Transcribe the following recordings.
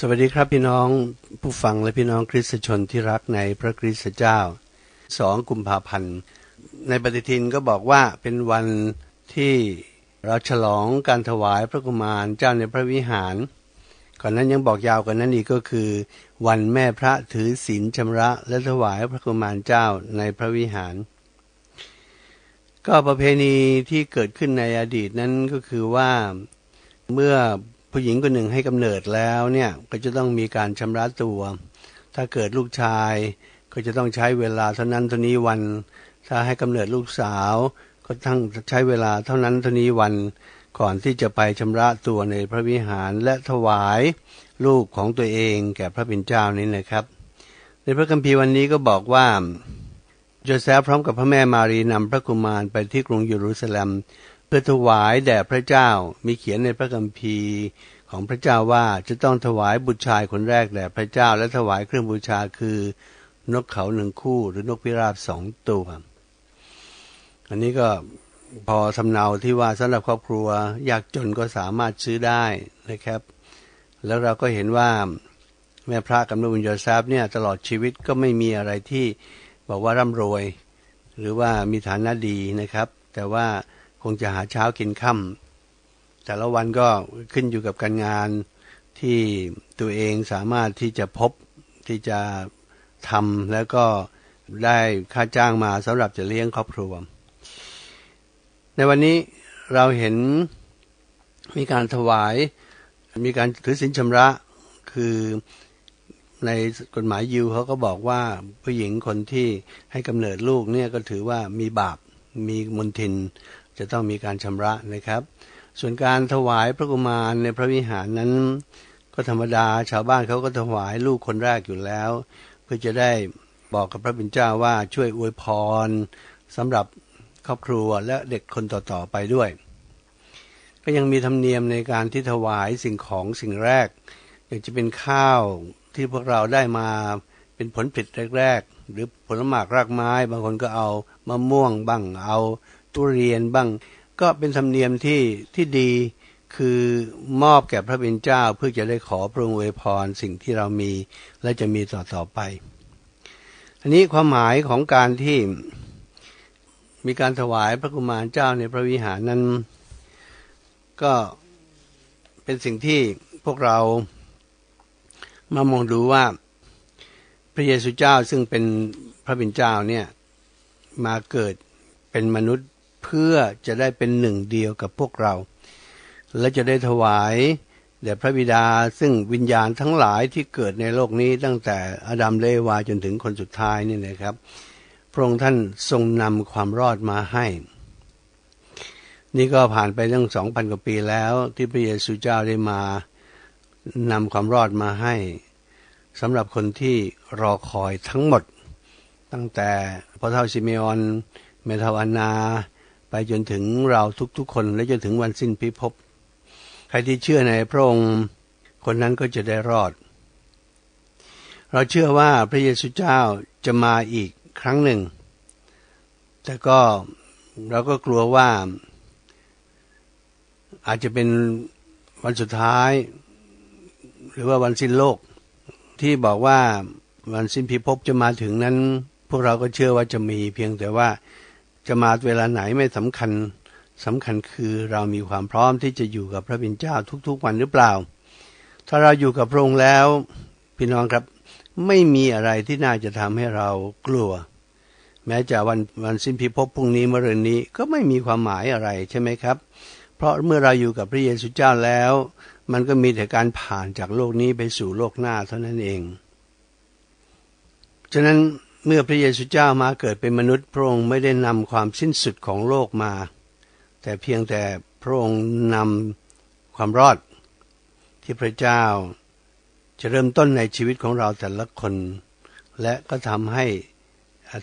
สวัสดีครับพี่น้องผู้ฟังและพี่น้องคริสตชนที่รักในพระคริสตเจ้า สองกุมภาพันธ์ ในปฏิทินก็บอกว่าเป็นวันที่เราฉลองการถวายพระกุมารเจ้าในพระวิหาร ก่อนนั้นยังบอกยาวกว่านั้นอีกก็คือ วันแม่พระถือศีลชำระและถวายพระกุมารเจ้าในพระวิหาร ก็ประเพณีที่เกิดขึ้นในอดีตนั้นก็คือว่าเมื่อ ผู้หญิงคนหนึ่งให้กำเนิดแล้วเนี่ยก็จะต้องมีการชำระตัว ถ้าเกิดลูกชายก็จะต้องใช้เวลาเท่านั้นเท่านี้วัน ถ้าให้กำเนิดลูกสาว ก็ต้องใช้เวลาเท่านั้นเท่านี้วันก่อนที่จะไปชำระตัวในพระวิหารและถวายลูกของตัวเองแก่พระบิณเจ้านี้นะครับ ในพระคัมภีร์วันนี้ก็บอกว่าโยเซฟพร้อมกับพระแม่มารีนำพระกุมารไปที่กรุงเยรูซาเล็ม เพื่อถวายแด่พระเจ้ามีเขียนในพระคัมภีร์ของพระเจ้าว่าจะต้องถวายบุตรชายคนแรกแด่พระเจ้า และถวายเครื่องบูชาคือนกเขาหนึ่งคู่หรือนกพิราบสองตัว อันนี้ก็พอสำเนาที่ว่าสำหรับครอบครัว ยากจนก็สามารถซื้อได้นะครับ แล้วเราก็เห็นว่าแม่พระกับนบุญยศทรัพย์เนี่ยตลอดชีวิตก็ไม่มีอะไรที่บอกว่าร่ำรวย หรือว่ามีฐานะดีนะครับ แต่ว่า คงจะหาเช้ากินค่ำแต่ละวันก็ขึ้นอยู่กับการงานที่ตัวเองสามารถที่จะพบที่จะทำแล้วก็ได้ค่าจ้างมาสำหรับจะเลี้ยงครอบครัว ในวันนี้เราเห็นมีการถวายมีการถือสินชำระคือในกฎหมายยิวเขาก็บอกว่าผู้หญิงคนที่ให้กำเนิดลูกเนี่ยก็ถือว่ามีบาปมีมนทิน จะต้องมีการชำระนะครับ ส่วนการถวายพระกุมารในพระวิหารนั้น ก็ธรรมดาชาวบ้านเขาก็ถวายลูกคนแรกอยู่แล้ว เพื่อจะได้บอกกับพระบิณเจ้าว่าช่วยอวยพรสำหรับครอบครัวและเด็กคนต่อๆไปด้วย ก็ยังมีธรรมเนียมในการที่ถวายสิ่งของสิ่งแรกอย่างจะเป็นข้าวที่พวกเราได้มาเป็นผลผลิตแรก ๆ หรือผลหมากรากไม้ บางคนก็เอามะม่วงบ้างเอา เรียนบ้าง ก็เป็นธรรมเนียมที่ที่ดีคือมอบแก่พระบิณเจ้าเพื่อจะได้ขอพระองค์อวยพรสิ่งที่เรามีและจะมีต่อต่อไปอันนี้ความหมายของการที่มีการถวายพระกุมารเจ้าในพระวิหารนั้น ก็เป็นสิ่งที่พวกเรามามองดูว่าพระเยซูเจ้าซึ่งเป็นพระบิณเจ้าเนี่ยมาเกิดเป็นมนุษย์ พื่อจะได้เป็นหนึ่งเดียวกับพวกเรา และจะได้ถวายแด่พระบิดาซึ่งวิญญาณทั้งหลายที่เกิดในโลกนี้ตั้งแต่อดัมเลวาจนถึงคนสุดท้ายนี่นะครับ พระองค์ท่านทรงนำความรอดมาให้ นี่ก็ผ่านไปตั้งสองพันกว่าปีแล้ว ที่พระเยซูเจ้าได้มานำความรอดมาให้สำหรับคนที่รอคอยทั้งหมด ตั้งแต่พระเท่าซิเมออน เมทาวานา ไปจนถึงเราทุกๆคนและจนถึงวันสิ้นพิภพใครที่เชื่อในพระองค์คนนั้นก็จะได้รอด เราเชื่อว่าพระเยซูเจ้าจะมาอีกครั้งหนึ่ง แต่ก็เราก็กลัวว่า อาจจะเป็นวันสุดท้าย หรือว่าวันสิ้นโลก ที่บอกว่าวันสิ้นพิภพจะมาถึงนั้น พวกเราก็เชื่อว่าจะมีเพียงแต่ว่า จะมาเวลาไหนไม่สำคัญสำคัญคือเรามีความพร้อมที่จะอยู่กับพระบิณเจ้าทุกๆวันหรือเปล่า ถ้าเราอยู่กับพระองค์แล้วพี่น้องครับไม่มีอะไรที่น่าจะทำให้เรากลัว แม้จะวันวันสิ้นพิภพพรุ่งนี้มะรืนนี้ก็ไม่มีความหมายอะไรใช่ไหมครับ เพราะเมื่อเราอยู่กับพระเยซูเจ้าแล้ว มันก็มีแต่การผ่านจากโลกนี้ไปสู่โลกหน้าเท่านั้นเอง ฉะนั้น เมื่อพระเยซูเจ้ามาเกิดเป็นมนุษย์พระองค์ไม่ได้นำความสิ้นสุดของโลกมา แต่เพียงแต่พระองค์นำความรอด ที่พระเจ้าจะเริ่มต้นในชีวิตของเราแต่ละคน และก็ทำให้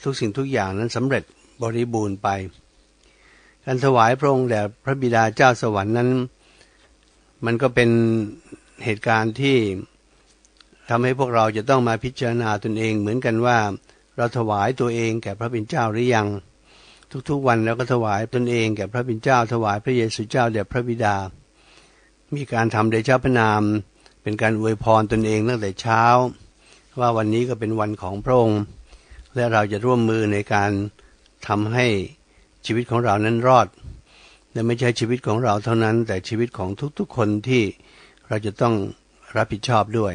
ทุกสิ่งทุกอย่างนั้นสำเร็จบริบูรณ์ไป การถวายพระองค์แด่พระบิดาเจ้าสวรรค์นั้น มันก็เป็นเหตุการณ์ที่ทำให้พวกเราจะต้องมาพิจารณาตนเองเหมือนกันว่า เราถวายตัวเองแก่พระบิดาเจ้าหรือยัง ทุกๆวันเราก็ถวายตนเองแก่พระบิดาเจ้า ถวายพระเยซูเจ้าแด่พระบิดา มีการทำโดยเจ้าพระนาม เป็นการอวยพรตนเองตั้งแต่เช้า ว่าวันนี้ก็เป็นวันของพระองค์ และเราจะร่วมมือในการทำให้ชีวิตของเรานั้นรอด และไม่ใช่ชีวิตของเราเท่านั้น แต่ชีวิตของทุกๆคนที่เราจะต้องรับผิดชอบด้วย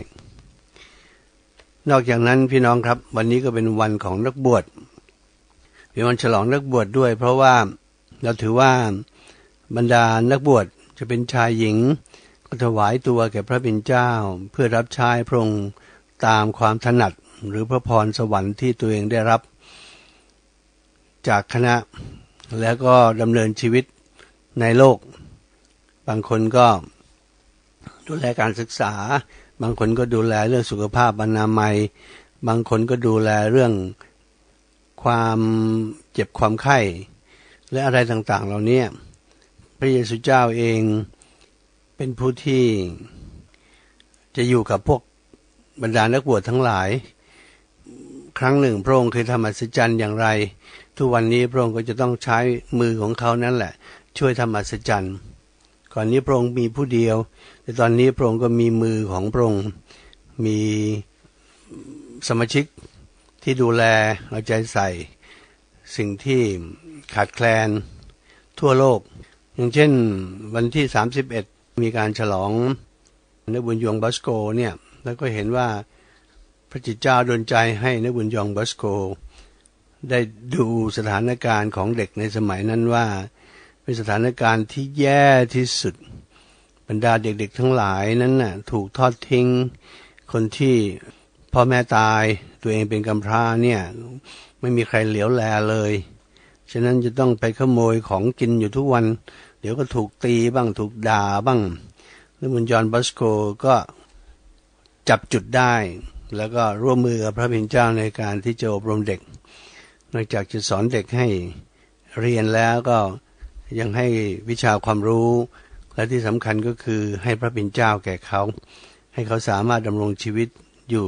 นอกจากนั้นพี่น้องครับ วันนี้ก็เป็นวันของนักบวชเป็นวันฉลองนักบวชดด้วย เพราะว่าเราถือว่าบรรดานักบวชจะเป็นชายหญิง ก็ถวายตัวแก่พระเป็นเจ้า เพื่อรับใช้พระองค์ตามความถนัดหรือพระพรสวรรค์ที่ตัวเองได้รับ จากคณะแล้วก็ดำเนินชีวิตในโลก บางคนก็ดูแลการศึกษา บางคนก็ดูแลเรื่องสุขภาพอนามัย บางคนก็ดูแลเรื่องความเจ็บความไข้ และอะไรต่างๆ เหล่านี้พระเยซูเจ้าเองเป็นผู้ที่จะอยู่กับพวกบรรดานักบวชทั้งหลาย ครั้งหนึ่งพระองค์เคยทำอัศจรรย์อย่างไร ทุกวันนี้พระองค์ก็จะต้องใช้มือของเขานั่นแหละ ช่วยทำอัศจรรย์ ก่อนนี้พระองค์มีผู้เดียว แต่ตอนนี้พระองค์ก็มีมือของพระองค์มีสมาชิกที่ดูแลเอาใจใส่สิ่งที่ขาดแคลนทั่วโลก อย่างเช่นวันที่ 31 มีการฉลองนบุญยองบัสโกเนี่ยแล้วก็เห็นว่าพระจิตเจ้าดลใจให้นบุญยองบัสโก ได้ดูสถานการณ์ของเด็กในสมัยนั้นว่า เป็นสถานการณ์ที่แย่ที่สุด บรรดาเด็กๆทั้งหลายนั้นน่ะถูกทอดทิ้ง คนที่พ่อแม่ตายตัวเองเป็นกำพร้าเนี่ยไม่มีใครเหลียวแลเลย ฉะนั้นจะต้องไปขโมยของกินอยู่ทุกวัน เดี๋ยวก็ถูกตีบ้างถูกด่าบ้างแล้วมุนจอนบัสโกก็จับจุดได้ แล้วก็ร่วมมือกับพระพินเจ้าในการที่จะอบรมเด็ก นอกจากจะสอนเด็กให้เรียนแล้วก็ ยังให้วิชาความรู้ และที่สำคัญก็คือให้พระพินเจ้าแก่เขา ให้เขาสามารถดำรงชีวิตอยู่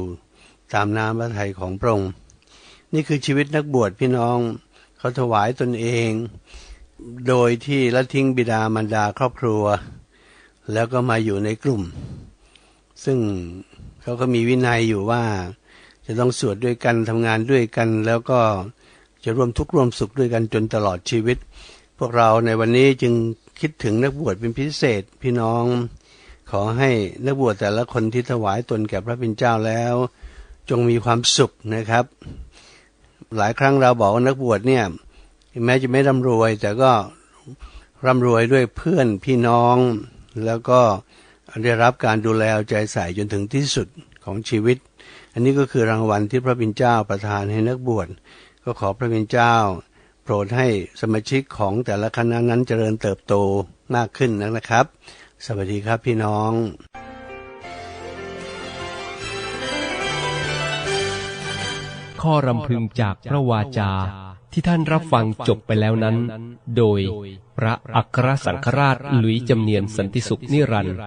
ตามน้ำพระทัยของพระองค์นี่คือชีวิตนักบวชพี่น้องเขาถวายตนเอง โดยที่ละทิ้งบิดามารดาครอบครัว แล้วก็มาอยู่ในกลุ่ม ซึ่งเขาก็มีวินัยอยู่ว่าจะต้องสวดด้วยกันทำงานด้วยกัน แล้วก็จะร่วมทุกข์ร่วมสุขด้วยกันจนตลอดชีวิต พวกเราในวันนี้จึงคิดถึงนักบวชเป็นพิเศษพี่น้อง ขอให้นักบวชแต่ละคนที่ถวายตนแก่พระเป็นเจ้าแล้ว จงมีความสุขนะครับ หลายครั้งเราบอกว่านักบวชเนี่ยแม้จะไม่ร่ำรวย แต่ก็ร่ำรวยด้วยเพื่อนพี่น้อง แล้วก็ได้รับการดูแลใจใส่จนถึงที่สุดของชีวิต อันนี้ก็คือรางวัลที่พระบิณเจ้าประทานให้นักบวชก็ขอพระบิณเจ้า โปรดให้สมาชิกของแต่ละคณะนั้นเจริญเติบโตมากขึ้นนะครับ สวัสดีครับพี่น้องข้อรำพึงจากพระวาจาที่ท่านรับฟังจบไปแล้วนั้น โดยพระอัครสังฆราชหลุยจำเนียนสันติสุขนิรันดร์